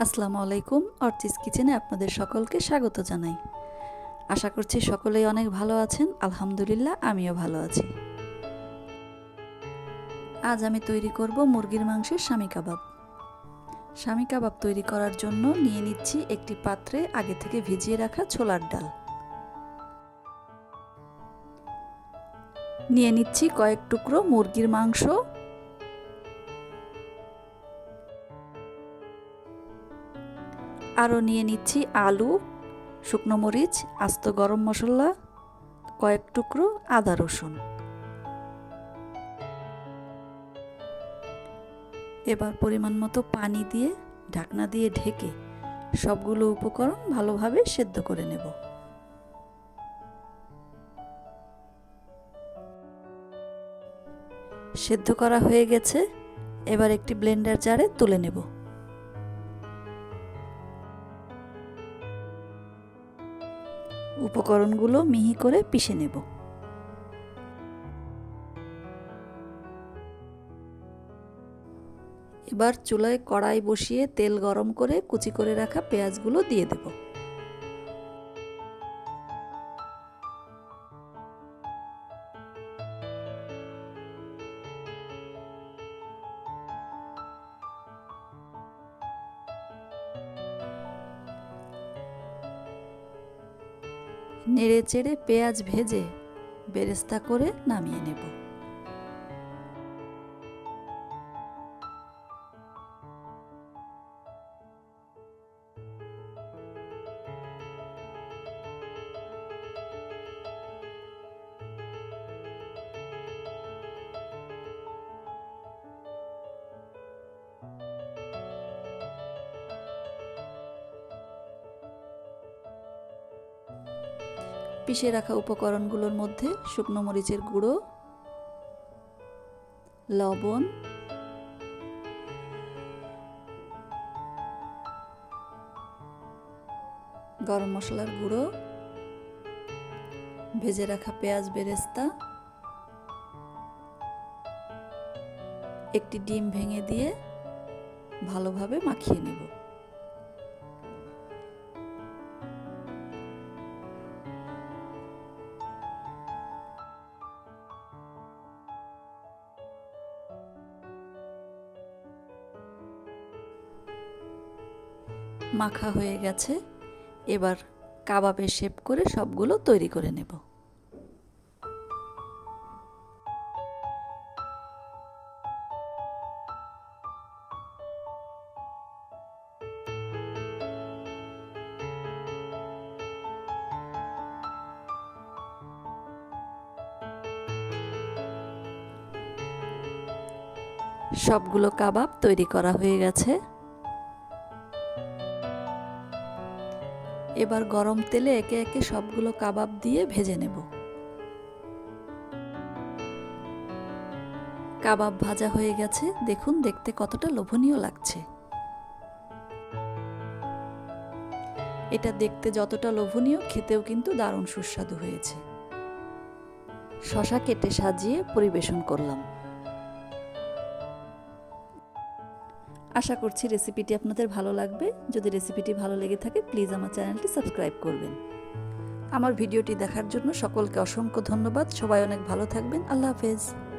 আসসালামু আলাইকুম অর্চিস কিচেনে আপনাদের সকলকে স্বাগত জানাই। আশা করছি সকলেই অনেক ভালো আছেন, আলহামদুলিল্লাহ আমিও ভালো আছি। আজ আমি তৈরি করব মুরগির মাংসের স্বামী কাবাব। স্বামী কাবাব তৈরি করার জন্য নিয়ে নিচ্ছি একটি পাত্রে আগে থেকে ভিজিয়ে রাখা ছোলার ডাল। নিয়ে নিচ্ছি কয়েক টুকরো মুরগির মাংস আরও নিয়ে নিচ্ছি আলু, শুকনো মরিচ, আস্ত গরম মশলা, কয়েক টুকরো আদা রসুন। এবার পরিমাণ মতো পানি দিয়ে, ঢাকনা দিয়ে ঢেকে সবগুলো উপকরণ ভালোভাবে সেদ্ধ করে নেব। সেদ্ধ করা হয়ে গেছে, এবার একটি ব্লেন্ডার জারে তুলে নেব। উপকরণগুলো মিহি করে পিষে নেব। এবার চুলায় কড়াই বসিয়ে তেল গরম করে কুচি করে রাখা পেঁয়াজগুলো দিয়ে দেব। নেড়ে চেড়ে পেঁয়াজ ভেজে বেরেস্তা করে নামিয়ে নেব। পিষে রাখা উপকরণগুলোর মধ্যে শুকনো মরিচের গুঁড়ো, লবণ, গরম মশলার গুঁড়ো, ভেজে রাখা পেঁয়াজ বেরেস্তা, একটি ডিম ভেঙে দিয়ে ভালোভাবে মাখিয়ে নেব। মাখা হয়ে গেছে। এবার কাবাবের শেপ করে সবগুলো তৈরি করে নেব। সবগুলো কাবাব তৈরি করা হয়ে গেছে। এবার গরম তেলে একে একে সবগুলো কাবাব দিয়ে ভেজে নেব। কাবাব ভাজা হয়ে গেছে। দেখুন, দেখতে কতটা লোভনীয় লাগছে। এটা দেখতে যতটা লোভনীয়, খেতেও কিন্তু দারুণ সুস্বাদু হয়েছে। শশা কেটে সাজিয়ে পরিবেশন করলাম। আশা করছি রেসিপিটি আপনাদের ভালো লাগবে। যদি রেসিপিটি ভালো লেগে থাকে, প্লিজ আমার চ্যানেলটি সাবস্ক্রাইব করবেন। আমার ভিডিওটি দেখার জন্য সকলকে অসংখ্য ধন্যবাদ। সবাই অনেক ভালো থাকবেন। আল্লাহ হাফেজ।